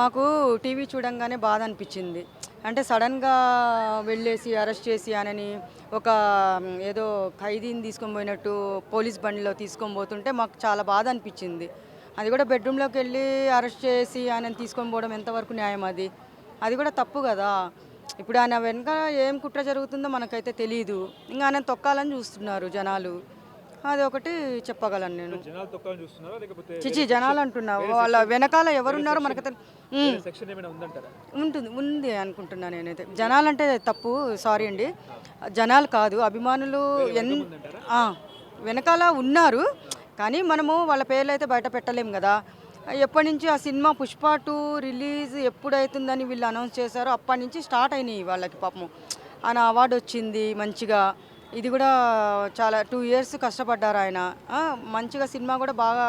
మాకు టీవీ చూడంగానే బాధ అనిపించింది. అంటే సడన్గా వెళ్ళేసి అరెస్ట్ చేసి ఆయనని ఒక ఏదో ఖైదీని తీసుకొని పోయినట్టు పోలీస్ బండిలో తీసుకొని పోతుంటే మాకు చాలా బాధ అనిపించింది. అది కూడా బెడ్రూమ్లోకి వెళ్ళి అరెస్ట్ చేసి ఆయన తీసుకొని పోవడం ఎంతవరకు న్యాయం అది? అది కూడా తప్పు కదా. ఇప్పుడు ఆయన వెనక ఏం కుట్ర జరుగుతుందో మనకైతే తెలియదు ఇంకా ఆయన తొక్కాలని చూస్తున్నారు జనాలు. అది ఒకటి చెప్పగలను నేను. జనాలు చిచి జనాలు అంటున్నా వాళ్ళ వెనకాల ఎవరున్నారో ఉందంటారా? ఉంటుంది ఉంది అనుకుంటున్నా నేనైతే. జనాలంటే తప్పు సారీ అండి. జనాలు కాదు అభిమానులు ఎన్ వెనకాల ఉన్నారు కానీ మనము వాళ్ళ పేర్లు అయితే బయట పెట్టలేం కదా. ఎప్పటి నుంచి ఆ సినిమా పుష్ప టూ రిలీజ్ ఎప్పుడైతుందని వీళ్ళు అనౌన్స్ చేశారో అప్పటి నుంచి స్టార్ట్ అయినాయి వాళ్ళకి పాపం ఆయన అవార్డు వచ్చింది మంచిగా. ఇది కూడా చాలా టూ ఇయర్స్ కష్టపడ్డారు ఆయన. మంచిగా సినిమా కూడా బాగా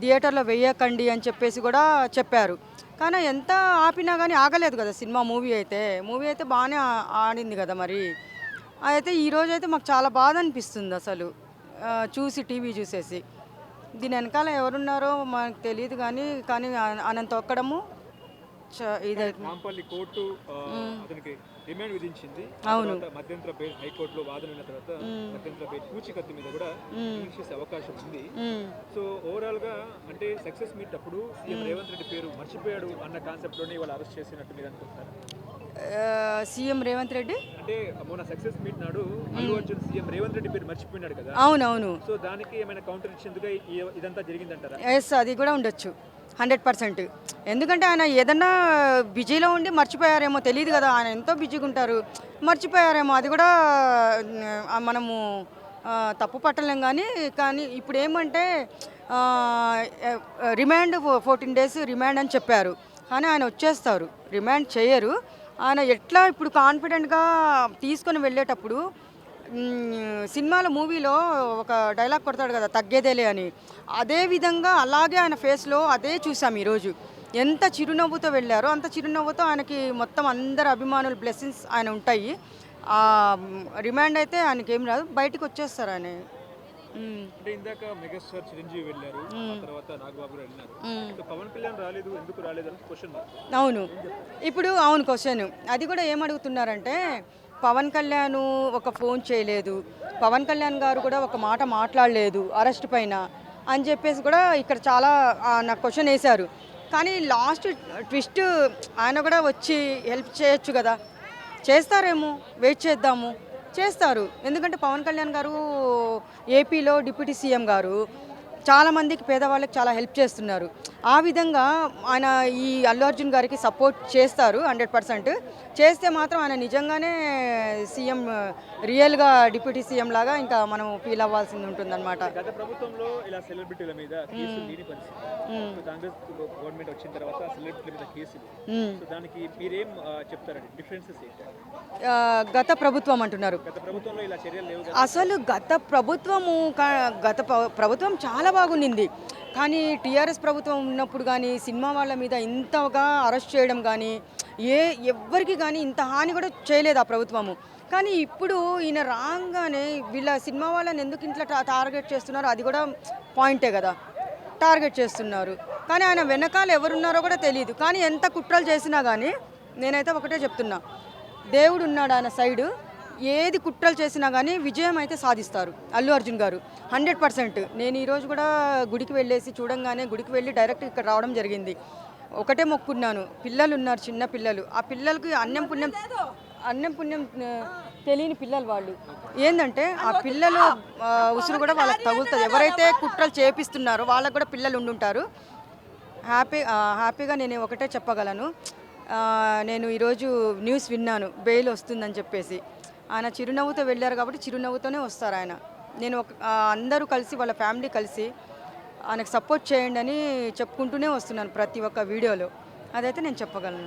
థియేటర్లో వేయకండి అని చెప్పేసి కూడా చెప్పారు. కానీ ఎంత ఆపినా కానీ ఆగలేదు కదా సినిమా మూవీ అయితే. మూవీ అయితే బాగానే ఆడింది కదా మరి. అయితే ఈరోజు అయితే మాకు చాలా బాధ అనిపిస్తుంది అసలు. చూసి టీవీ చూసేసి. దీని వెనకాల ఎవరున్నారో మనకు తెలియదు కానీ కానీ అనంత ఒక్కడము నాంపల్లి కోర్టు అతనికి రిమాండ్ విధించింది. అవును. మధ్యంతర బెయిల్ హైకోర్టులో వాదన విన్న తర్వాత మధ్యంతర బెయిల్ పూచికత్తు మీద కూడా చేసే అవకాశం ఉంది. సో ఓవరాల్గా అంటే సక్సెస్ మీట్ అప్పుడు సీఎం రేవంత్ రెడ్డి పేరు మర్చిపోయాడు అన్న కాన్సెప్ట్లోనే ఇవాళ అరెస్ట్ చేసినట్టు మీరు అనుకుంటున్నారు? సీఎం రేవంత్ రెడ్డి? అంటే మొన్న సక్సెస్ మీట్ నాడు అల్లు అర్జున్ సీఎం రేవంత్ రెడ్డి పేరు మర్చిపోయినాడు కదా. అవునవును. సో దానికి ఏమైనా కౌంటర్ ఇచ్చేందుకు ఇదంతా జరిగిందంటారా? ఎస్ అది కూడా ఉండొచ్చు. Hundred percent. ఎందుకంటే ఆయన ఏదన్నా బిజీలో ఉండి మర్చిపోయారేమో తెలియదు కదా ఆయన ఎంతో బిజీగా ఉంటారు. మర్చిపోయారేమో అది కూడా మనము తప్పు పట్టలేం కానీ కానీ ఇప్పుడు ఏమంటే రిమాండ్ ఫోర్టీన్ డేస్ రిమాండ్ అని చెప్పారు. కానీ ఆయన వచ్చేస్తారు. రిమాండ్ చేయరు. ఆయన ఎట్లా ఇప్పుడు కాన్ఫిడెంట్గా తీసుకొని వెళ్ళేటప్పుడు సినిమాలో మూవీలో ఒక డైలాగ్ కొడతాడు కదా తగ్గేదేలే అని. అదే విధంగా అలాగే ఆయన ఫేస్లో అదే చూసాం ఈరోజు. ఎంత చిరునవ్వుతో వెళ్ళారో అంత చిరునవ్వుతో ఆయనకి మొత్తం అందరు అభిమానుల బ్లెస్సింగ్స్ ఆయన ఉంటాయి. రిమాండ్ అయితే ఆయనకి ఏం రాదు బయటకు వచ్చేస్తారు ఆయన. మ్మ్. అంటే ఇందాక మెగాస్టార్ చిరంజీవి వెళ్ళారు ఆ తర్వాత నాగబాబు గారు వెళ్ళినారు మ్మ్. సో పవన్ కళ్యాణ్ రాలేదు ఎందుకు రాలేదు అని క్వశ్చన్ మార్క్ అవును. ఇప్పుడు అవును క్వశ్చన్ అది కూడా ఏమడుగుతున్నారంటే పవన్ కళ్యాణ్ ఒక ఫోన్ చేయలేదు. పవన్ కళ్యాణ్ గారు కూడా ఒక మాట మాట్లాడలేదు అరెస్ట్ పైన అని చెప్పేసి కూడా ఇక్కడ చాలా నాకు క్వశ్చన్ వేశారు. కానీ లాస్ట్ ట్విస్ట్ ఆయన కూడా వచ్చి హెల్ప్ చేయొచ్చు కదా. చేస్తారేమో వెయిట్ చేద్దాము. చేస్తారు. ఎందుకంటే పవన్ కళ్యాణ్ గారు ఏపీలో డిప్యూటీ సీఎం గారు. చాలా మందికి పేదవాళ్ళకి చాలా హెల్ప్ చేస్తున్నారు. ఆ విధంగా ఆయన ఈ అల్లు అర్జున్ గారికి సపోర్ట్ చేస్తారు హండ్రెడ్ పర్సెంట్. చేస్తే మాత్రం ఆయన నిజంగానే సీఎం రియల్గా డిప్యూటీ సీఎం లాగా ఇంకా మనం ఫీల్ అవ్వాల్సింది ఉంటుందన్నమాట. గత ప్రభుత్వం అంటున్నారు. అసలు గత ప్రభుత్వము గత ప్ర- ప్రభుత్వం చాలా బాగుండింది. కానీ టీఆర్ఎస్ ప్రభుత్వం ఉన్నప్పుడు కానీ సినిమా వాళ్ళ మీద ఇంతగా అరెస్ట్ చేయడం కానీ ఏ ఎవ్వరికి కానీ ఇంత హాని కూడా చేయలేదు ఆ ప్రభుత్వము. కానీ ఇప్పుడు ఈయన రాగానే వీళ్ళ సినిమా వాళ్ళని ఎందుకు ఇంట్లో టా- టార్గెట్ చేస్తున్నారో అది కూడా పాయింటే కదా. టార్గెట్ చేస్తున్నారు. కానీ ఆయన వెనకాల ఎవరున్నారో కూడా తెలియదు కానీ ఎంత కుట్రలు చేసినా కానీ నేనైతే ఒకటే చెప్తున్నా. దేవుడు ఉన్నాడు ఆయన సైడు. ఏది కుట్రలు చేసినా కానీ విజయం అయితే సాధిస్తారు. అల్లు అర్జున్ గారు. Hundred percent. నేను ఈరోజు కూడా గుడికి వెళ్ళేసి చూడంగానే గుడికి వెళ్ళి డైరెక్ట్ ఇక్కడ రావడం జరిగింది. ఒకటే మొక్కున్నాను. పిల్లలు ఉన్నారు చిన్న పిల్లలు. ఆ పిల్లలకి అన్నం పుణ్యం అన్నం పుణ్యం తెలియని పిల్లలు వాళ్ళు. ఏంటంటే ఆ పిల్లలు ఉసురు కూడా వాళ్ళకి తగులుతుంది. ఎవరైతే కుట్రలు చేపిస్తున్నారో వాళ్ళకు కూడా పిల్లలు ఉండుంటారు. హ్యాపీ హ్యాపీగా నేను ఒకటే చెప్పగలను. నేను ఈరోజు న్యూస్ విన్నాను. బెయిల్ వస్తుందని చెప్పేసి. ఆయన చిరునవ్వుతో వెళ్ళారు కాబట్టి చిరునవ్వుతోనే వస్తారు ఆయన. నేను ఒక అందరూ కలిసి వాళ్ళ ఫ్యామిలీ కలిసి ఆయనకు సపోర్ట్ చేయండి అని చెప్పుకుంటూనే వస్తున్నాను ప్రతి ఒక్క వీడియోలో. అదైతే నేను చెప్పగలను.